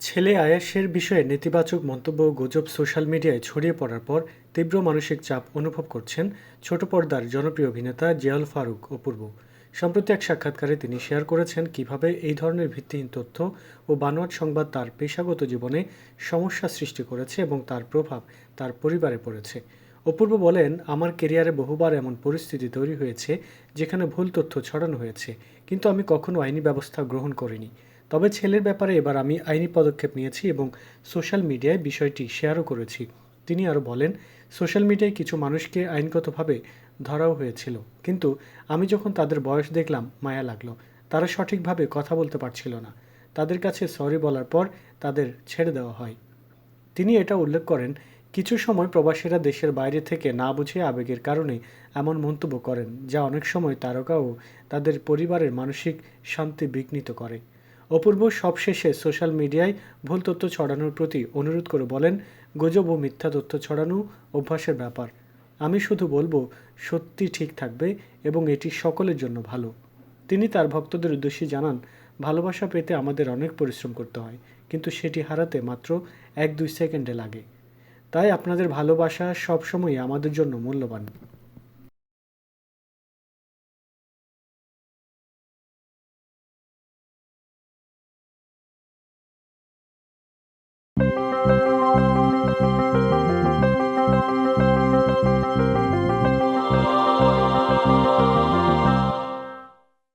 ছেলে আয়াসের বিষয়ে নেতিবাচক মন্তব্য গুজব সোশ্যাল মিডিয়ায় ছড়িয়ে পড়ার পর তীব্র মানসিক চাপ অনুভব করছেন ছোট পর্দার জনপ্রিয় অভিনেতা জিয়াউল ফারুক অপূর্ব সম্প্রতি এক সাক্ষাৎকারে তিনি শেয়ার করেছেন কীভাবে এই ধরনের ভিত্তিহীন তথ্য ও বানোয়াট সংবাদ তার পেশাগত জীবনে সমস্যা সৃষ্টি করেছে এবং তার প্রভাব তার পরিবারে পড়েছে। অপূর্ব বলেন, আমার কেরিয়ারে বহুবার এমন পরিস্থিতি তৈরি হয়েছে যেখানে ভুল তথ্য ছড়ানো হয়েছে, কিন্তু আমি কখনো আইনি ব্যবস্থা গ্রহণ করিনি। তবে ছেলের ব্যাপারে এবার আমি আইনি পদক্ষেপ নিয়েছি এবং সোশ্যাল মিডিয়ায় বিষয়টি শেয়ারও করেছি। তিনি আরও বলেন, সোশ্যাল মিডিয়ায় কিছু মানুষকে আইনগতভাবে ধরাও হয়েছিল, কিন্তু আমি যখন তাদের বয়স দেখলাম, মায়া লাগল। তারা সঠিকভাবে কথা বলতে পারছিল না। তাদের কাছে সরি বলার পর তাদের ছেড়ে দেওয়া হয়। তিনি এটা উল্লেখ করেন, কিছু সময় প্রবাসীরা দেশের বাইরে থেকে না বুঝে আবেগের কারণে এমন মন্তব্য করেন, যা অনেক সময় তারকা ও তাদের পরিবারের মানসিক শান্তি বিঘ্নিত করে। অপূর্ব সবশেষে সোশ্যাল মিডিয়ায় ভুল তথ্য ছড়ানোর প্রতি অনুরোধ করে বলেন, গুজব ও মিথ্যা তথ্য ছড়ানো অভ্যাসের ব্যাপার। আমি শুধু বলব, সত্যি ঠিক থাকবে এবং এটি সকলের জন্য ভালো। তিনি তার ভক্তদের উদ্দেশ্যে জানান, ভালোবাসা পেতে আমাদের অনেক পরিশ্রম করতে হয়, কিন্তু সেটি হারাতে মাত্র এক দুই সেকেন্ডে লাগে। তাই আপনাদের ভালোবাসা সবসময় আমাদের জন্য মূল্যবান।